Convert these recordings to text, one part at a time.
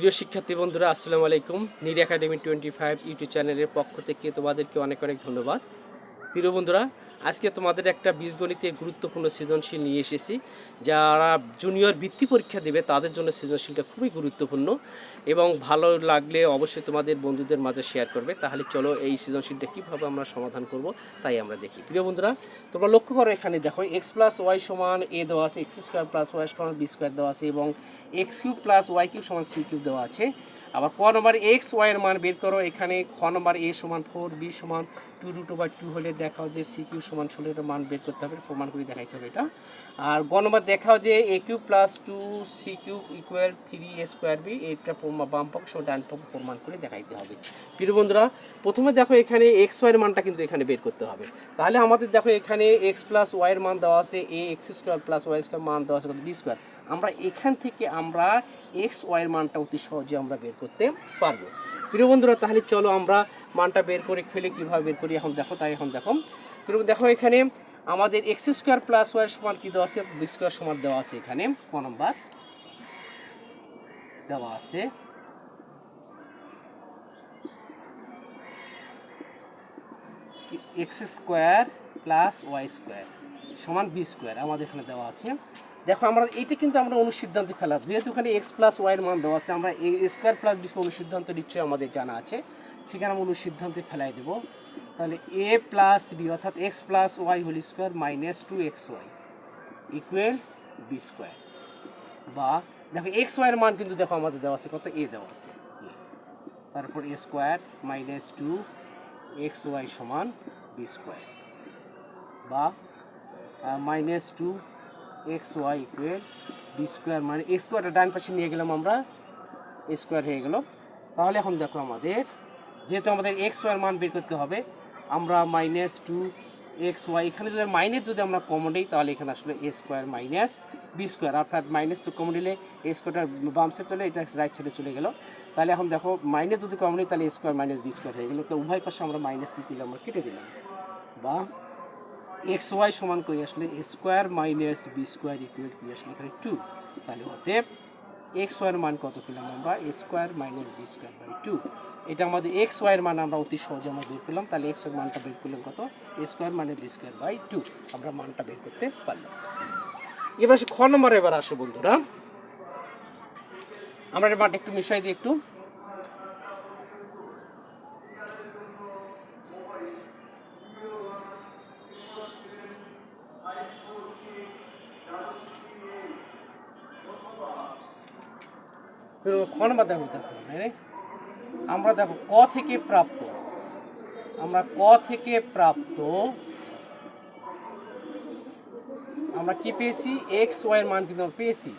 প্রিয় শিক্ষার্থী বন্ধুরা, আসসালামু আলাইকুম। নির একাডেমি টোয়েন্টি ফাইভ ইউটিউব চ্যানেলের পক্ষ থেকে তোমাদেরকে অনেক অনেক ধন্যবাদ। প্রিয় বন্ধুরা আজকে তোমাদের একটা বীজগণিতের গুরুত্বপূর্ণ সৃজনশীল নিয়ে এসেছি। যারা জুনিয়র বৃত্তি পরীক্ষা দেবে, তাদের জন্য সৃজনশীলটা খুবই গুরুত্বপূর্ণ এবং ভালো লাগলে অবশ্যই তোমাদের বন্ধুদের মাঝে শেয়ার করবে। তাহলে চলো এই সৃজনশীলটা কীভাবে আমরা সমাধান করব তাই আমরা দেখি। প্রিয় বন্ধুরা, তোমরা লক্ষ্য করো এখানে দেখো এক্স প্লাস ওয়াই সমান এ দেওয়া আছে এক্স স্কোয়ার প্লাস ওয়াই সমান বি স্কোয়ার দেওয়া আছে এবং X cube plus Y cube সমান সি কিউব দেওয়া আছে। আবার ক নম্বর এক্স ওয়াই এর মান বের করো। এখানে খ নম্বর এ সমান ফোর বি সমান টু রুট ওভার টু হলে দেখাও যে সি কিউ সমান ষোলো এটা মান বের করতে হবে, প্রমাণ করে দেখাইতে হবে এটা। আর গ নম্বর দেখাও যে A cube plus two C cube equal three A square B এইটা বাম পক্ষ ডান পক্ষ প্রমাণ করে দেখাইতে হবে। প্রিয় বন্ধুরা, প্রথমে দেখো এখানে এক্স ওয়াইয়ের মানটা কিন্তু এখানে বের করতে হবে। তাহলে আমাদের দেখো এখানে এক্স প্লাস ওয়াইয়ের মান দেওয়া আছে A X square plus Y square মান দেওয়া আছে বি স্কোয়ার আমরা এখান থেকে আমরা এক্স ওয়াইয়ের মানটা অতি সহজে আমরা বের করতে পারব। প্রিয় বন্ধুরা, তাহলে চলো আমরা মানটা বের করে ফেলে, কীভাবে বের করি? এখন দেখো, তাই এখন দেখো। প্রিয় দেখো এখানে আমাদের এক্স স্কোয়ার প্লাস ওয়াই সমান কী দেওয়া আছে? বি স্কোয়ার সমান দেওয়া আছে এখানে। ক নম্বর? দেওয়া আছে। X square plus Y square সমান বি স্কোয়ার আমাদের এখানে দেওয়া আছে। দেখো, আমরা এইটা কিন্তু আমরা অনুসিদ্ধান্তে ফেলা যেহেতু এখানে এক্স প্লাস ওয়াইয়ের মান দেওয়া আছে, আমরা স্কোয়ার প্লাস বি অনুসিদ্ধান্ত নিশ্চয়ই আমাদের জানা আছে। সেখানে আমরা অনুসিদ্ধান্তে ফেলাই দেবো। তাহলে এ প্লাস বি অর্থাৎ X plus Y whole square minus two X Y equal B square বা দেখো এক্স ওয়াইয়ের মান কিন্তু দেখো আমাদের দেওয়া আছে, কত? এ দেওয়া আছে। তারপর A square minus two X Y সমান বি স্কোয়ার বা minus two X Y equal B square মানে এক্স স্কোয়ারটা ডান পাশে নিয়ে গেলাম আমরা স্কোয়ার হয়ে গেল। তাহলে এখন দেখো আমাদের, যেহেতু আমাদের এক্স ওয়াইয়ের মান বের করতে হবে, আমরা মাইনাস টু এক্স ওয়াই, এখানে যদি মাইনাস যদি আমরা কমন নিই তাহলে এখানে আসলে A square minus B square, অর্থাৎ মাইনাস টু কমন নিলে এ স্কোয়ারটা বাম সাইড চলে, এটা রাইট সাইডে চলে গেল। তাহলে এখন দেখো মাইনাস যদি কমন নিই তাহলে A square minus B square হয়ে গেলো। তো উভয় পাশে আমরা মাইনাস দিয়ে আমরা কেটে দিলাম। বা এক্স ওয়াই সমান করে আসলে? Square minus b square equal কি আসলে এখানে টু তাহলে অতএব এক্স ওয়াইয়ের মান কত পেলাম আমরা? Square minus b square by two এটা আমাদের এক্স ওয়াইয়ের মান আমরা অতি সহজে আমরা বের করলাম। তাহলে এক্স ওয়ার মানটা বের করলাম কত? স্কোয়ার মানে বি স্কোয়ার বাই টু আমরা মানটা বের করতে পারলাম। এবার খ নম্বরে, এবার আসো বন্ধুরা। আমরা মানটা একটু মিশাই দিই একটু। খ বা দেখো দেখো আমরা দেখো ক থেকে প্রাপ্ত আমরা ক থেকে প্রাপ্ত আমরা কি পেয়েছি এক্স ওয়াই এর মান কিন্তু আমরা পেয়েছি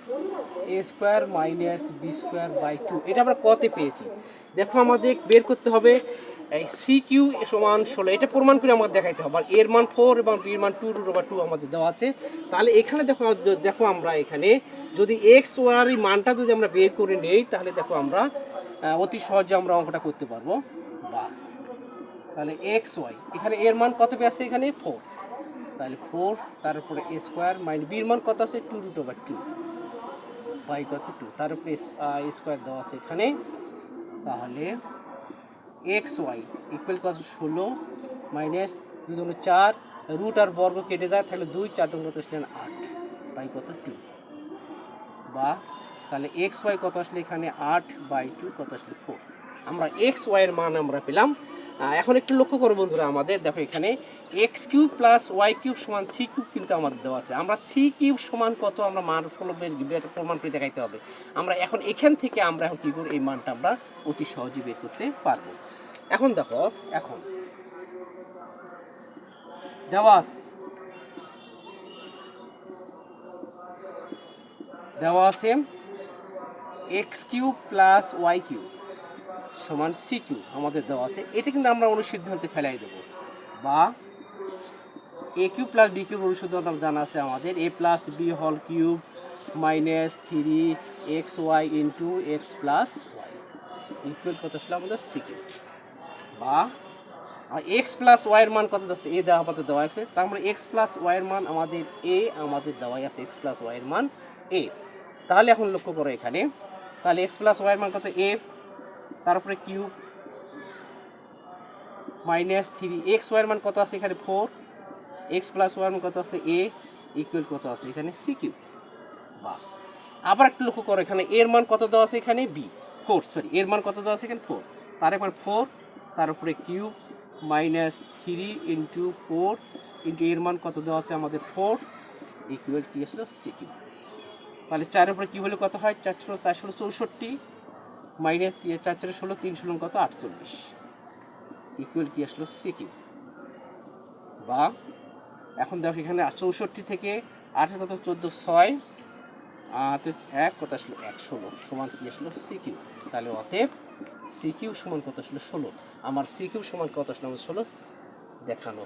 a square minus b square by two এটা আমরা কতে পেয়েছি দেখো আমাদের বের করতে হবে এই সি কিউ সমান ষোলো, এটা প্রমাণ করে আমাদের দেখাইতে হবে। আর এর মান ফোর এবং বির মান টু রুট ওভার টু আমাদের দেওয়া আছে। তাহলে এখানে দেখো দেখো আমরা এখানে, যদি এক্স ওয়ার মানটা যদি আমরা বের করে নেই, তাহলে দেখো আমরা অতি সহজে আমরা অঙ্কটা করতে পারব। বা তাহলে এক্স ওয়াই এখানে এর মান কত পেয়েছে এখানে? ফোর তাহলে ফোর তারপরে এ স্কোয়ার মাইন বির মান কত আছে? Two root over two y কত টু তার উপরে স্কোয়ার দেওয়া আছে এখানে। তাহলে এক্স ওয়াই ইকুয়াল কত ষোলো মাইনাস দুই দুগুণ চার রুট আর বর্গ কেটে যায়, তাহলে দুই চার দুগুণ কত আসলেন আট? বাই কত টু বা তাহলে এক্স ওয়াই কত আসলে এখানে আট বাই টু কত আসলে ফোর আমরা এক্স ওয়াইয়ের মান আমরা পেলাম এখন একটু লক্ষ্য করো বন্ধুরা আমাদের। দেখো এখানে x cube plus y cube সমান সি কিউব কিন্তু আমাদের দেওয়া আছে। আমরা সি কিউব সমান কত? আমরা মান ফলবের প্রমাণ করে দেখাইতে হবে। আমরা এখন এখান থেকে আমরা এখন কী করি এই মানটা আমরা অতি সহজে বের করতে পারব। এখন দেখো, এখন দেওয়া আছে। দেওয়া আছে x cube plus y cube. সমান সি কিউব আমাদের দেওয়া আছে। এটা কিন্তু আমরা অনুসিদ্ধান্তে ফেলাই দেব। বা a cube plus b cube অনুসিদ্ধান্ত জানা আছে আমাদের। এ প্লাস বি হল cube minus three x y into x plus y equal কত আসলে আমাদের? সি কিউব বা এক্স প্লাস ওয়াইয়ের মান কত আছে? এ দেওয়া আমাদের দেওয়া আছে। তার মানে এক্স প্লাস ওয়াইয়ের মান আমাদের এ আমাদের দেওয়াই আছে এক্স প্লাস ওয়াইয়ের মান এ তাহলে এখন লক্ষ্য করো এখানে। তাহলে এক্স প্লাস ওয়াইয়ের মান কত? এফ তারপরে কিউব মাইনাস থ্রি, এক্স ওয়াইয়ের মান কত আছে এখানে? ফোর। এক্স প্লাস ওয়াইয়ের মান কত আছে? এ ইকুয়াল কত আছে এখানে? C cube. বা আবার একটু লক্ষ্য করো, এখানে এর মান কত দেওয়া আছে এখানে? বি। ফোর, সরি, এর মান কত দেওয়া আছে এখানে? ফোর। তার মান ফোর, তার উপরে cube minus three into four into এর মান কত দেওয়া আছে আমাদের? ফোর ইকুয়াল কি আসলো? C cube. তাহলে চারের উপরে কী হলে কত হয়? চারশো চারশো চৌষট্টি। মাইনাস চার, চারে ষোলো, তিন, ষোলো, কত? আটচল্লিশ। ইকুয়াল কি আসলো? সি কিউব বা, এখন দেখো এখানে চৌষট্টি থেকে আটের কত? চোদ্দ, ছয়। আট এক, কত আসলো? এক, ষোলো। সমান কি আসলো? সি কিউ তাহলে অতএব সি কিউ সমান কত আসলো? ষোলো। আমার সি কিউ সমান কত আসলো? আমার ষোলো দেখানো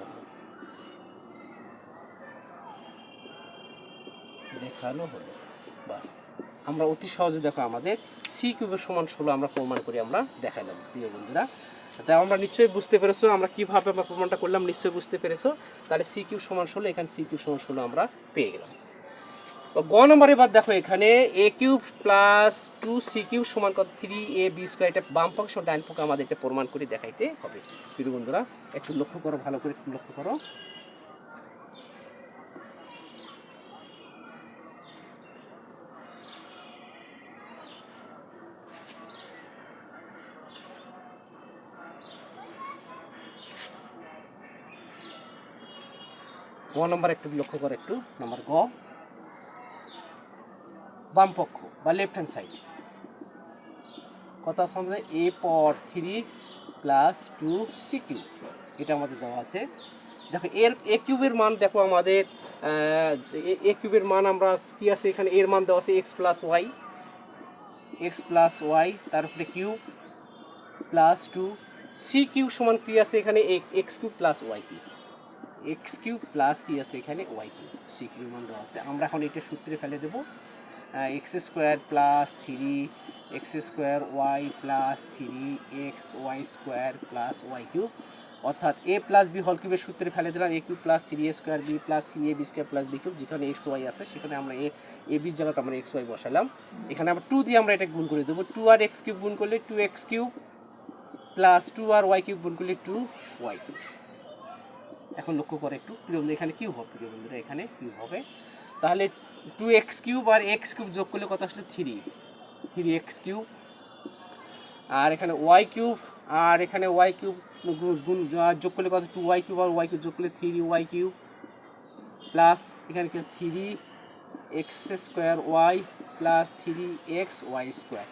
দেখানো হলো। বাস। আমরা অতি সহজে দেখো আমাদের সি কিউবের সমান ষোলো আমরা প্রমাণ করে, আমরা দেখালাম প্রিয় বন্ধুরা। তাই আমরা নিশ্চয়ই বুঝতে পেরেছ, আমরা কীভাবে আমরা প্রমাণটা করলাম, নিশ্চয়ই বুঝতে পেরেছ। তাহলে সি কিউব সমান ষোলো, এখানে সি কিউব সমান ষোলো আমরা পেয়ে গেলাম। গ নম্বর এবার দেখো, এখানে a cube plus two c cube সমান কত? থ্রি এ বি স্কোয়ার এটা বাম পক্ষ, ডান আমাদের এটা প্রমাণ করে দেখাইতে হবে। প্রিয় বন্ধুরা, একটু লক্ষ্য করো, ভালো করে একটু লক্ষ্য করো। গ নম্বর একটু লক্ষ্য করো একটু, নম্বর গ। বাম পক্ষ বা লেফট হ্যান্ড সাইড কথা আছে এ পর three plus two c cube এটা আমাদের দেওয়া আছে। দেখো এর এ কিউবের মান দেখো আমাদের এ কিউবের মান আমরা কি আছে এখানে? এর মান দেওয়া আছে x plus y x plus y তারপরে cube plus two c cube সমান কি আছে এখানে? X cube plus y cube x cube plus কি আছে এখানে? Y cube. সি কিউব মান দেওয়া আছে। আমরা এখন এটা সূত্রে ফেলে দেবো। X square plus three, x square y plus three, x y square plus y cube. অর্থাৎ এ প্লাস বি হল কিউবের সূত্রে ফেলে দিলাম। A cube plus three, a square b plus three, a b square plus b cube, যেখানে x y আছে, সেখানে আমরা এ এ বির জায়গাতে আমরা এক্স ওয়াই বসালাম। এখানে আমরা টু দিয়ে আমরা এটা গুণ করে দেবো। টু আর এক্স কিউব গুণ করলে two x cube, plus two আর ওয়াই কিউব গুণ করলে টু ওয়াই কিউব। এখন লক্ষ্য করে একটু। প্রিয় বন্ধু, এখানে কিউব হবে? প্রিয় বন্ধুরা, এখানে কিউব হবে। তাহলে টু এক্স কিউব আর এক্স কিউব যোগ করলে কত আসলে? থ্রি থ্রি এক্স কিউব আর এখানে ওয়াই কিউব আর এখানে ওয়াই কিউব গুণ যোগ করলে কত? টু ওয়াই কিউব আর ওয়াই কিউব যোগ করলে থ্রি ওয়াই কিউব প্লাস এখানে কি three x square y plus three x y square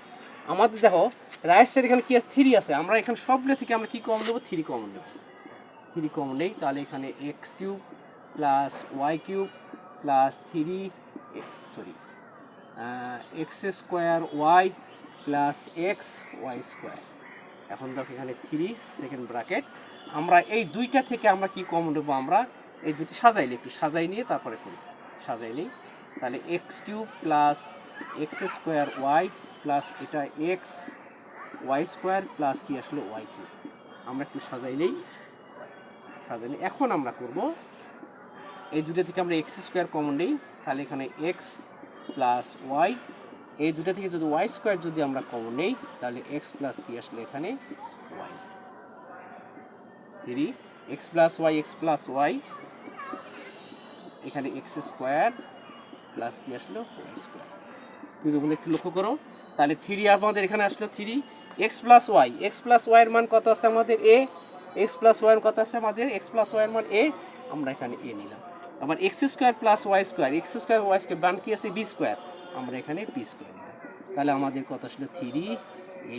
আমাদের দেখো রাইট সাইড এখানে কি আছে? থ্রি আছে। আমরা এখানে সবগুলো থেকে আমরা কি কমন নেব? থ্রি কমন নেব। থ্রি কমন নেই তাহলে এখানে x cube plus y cube plus three sorry x square y plus x y square এখন দেখো এখানে থ্রি সেকেন্ড ব্র্যাকেট আমরা এই দুইটা থেকে আমরা কি কমন নেব আমরা? এই দুটি সাজাইলে একটু সাজাই নিয়ে তারপরে করি। সাজাই নিই। তাহলে x cube plus x square y plus এটা এক্স ওয়াই স্কোয়ার প্লাস কি আসলে ওয়াই কিউব আমরা একটু সাজাইলেই সাজানি এখন আমরা করব, এই দুটো থেকে আমরা এক্স স্কোয়ার কমন নিই, তাহলে এখানে এক্স প্লাস ওয়াই, এই দুটা থেকে যদি ওয়াই স্কোয়ার যদি আমরা কমন নেই, তাহলে এক্স প্লাস কি আসলে এখানে? Y. Three x plus y, x plus y, এখানে এক্স স্কোয়ার প্লাস কি আসলো? Y square. তুমি বলে একটু লক্ষ্য করো, তাহলে থ্রি আমাদের এখানে আসলো three, x plus y, x plus ওয়াইয়ের মান কত আছে আমাদের? এ এক্স প্লাস ওয়াইয়ের কত আছে আমাদের, এক্স প্লাস ওয়াইয়ের মান এ, আমরা এখানে এ নিলাম। আবার x square plus y square, x square y square, বান কি আছে? B square. আমরা এখানে বি স্কোয়ার নিলাম। তাহলে আমাদের কত আসলো থ্রি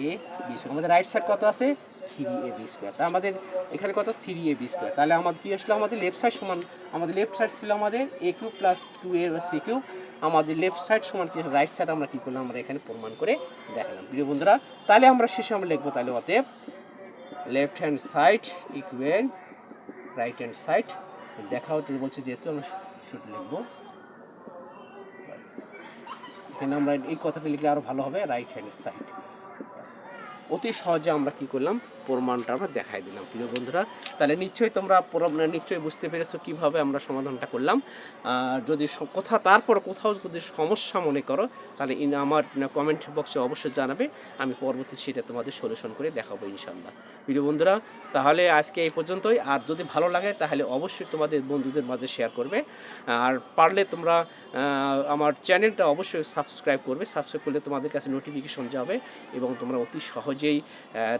এ বি স্কোয়ার। আমাদের রাইট সাইড কত আছে? Three a b square. তা আমাদের এখানে কত? Three a b square. তাহলে আমাদের কি আসলো? আমাদের লেফট সাইড সমান, আমাদের লেফট সাইড ছিল আমাদের a cube plus two a c cube. আমাদের লেফট সাইড সমান কি? রাইট সাইড আমরা কি করলাম? আমরা এখানে প্রমাণ করে দেখালাম। প্রিয় বন্ধুরা, তাহলে আমরা শেষে আমরা লিখব তাহলে অতএব left hand side equal right hand side দেখাও হতে বলছে যেহেতু আমরা শুট লিখব। এখানে আমরা এই কথাটা লিখলে আরও ভালো হবে রাইট হ্যান্ড সাইড অতি সহজে আমরা কি করলাম প্রমাণটা আমরা দেখাই দিলাম। প্রিয় বন্ধুরা, তাহলে নিশ্চয়ই তোমরা নিশ্চয়ই বুঝতে পেরেছ কীভাবে আমরা সমাধানটা করলাম। আর যদি কোথা, তারপর কোথাও যদি সমস্যা মনে করো, তাহলে আমার কমেন্ট বক্সে অবশ্যই জানাবে। আমি পরবর্তী সেটা তোমাদের সলিউশন করে দেখাবো ইনশাল্লাহ প্রিয় বন্ধুরা, তাহলে আজকে এই পর্যন্তই। আর যদি ভালো লাগে, তাহলে অবশ্যই তোমাদের বন্ধুদের মাঝে শেয়ার করবে। আর পারলে তোমরা আমার চ্যানেলটা অবশ্যই সাবস্ক্রাইব করবে। সাবস্ক্রাইব করলে তোমাদের কাছে নোটিফিকেশন যাবে এবং তোমরা অতি সহজেই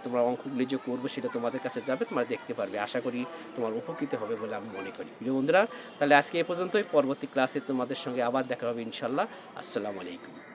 তোমরা অঙ্কগুলি যে করব সেটা তোমাদের কাছে যাবে, তোমরা দেখতে পারবে। আশা করি তোমার উপকৃত হবে বলে আমি মনে করি। প্রিয় বন্ধুরা, তাহলে আজকে এ পর্যন্তই। পরবর্তী ক্লাসে তোমাদের সঙ্গে আবার দেখা হবে ইনশাল্লাহ আসসালামু আলাইকুম।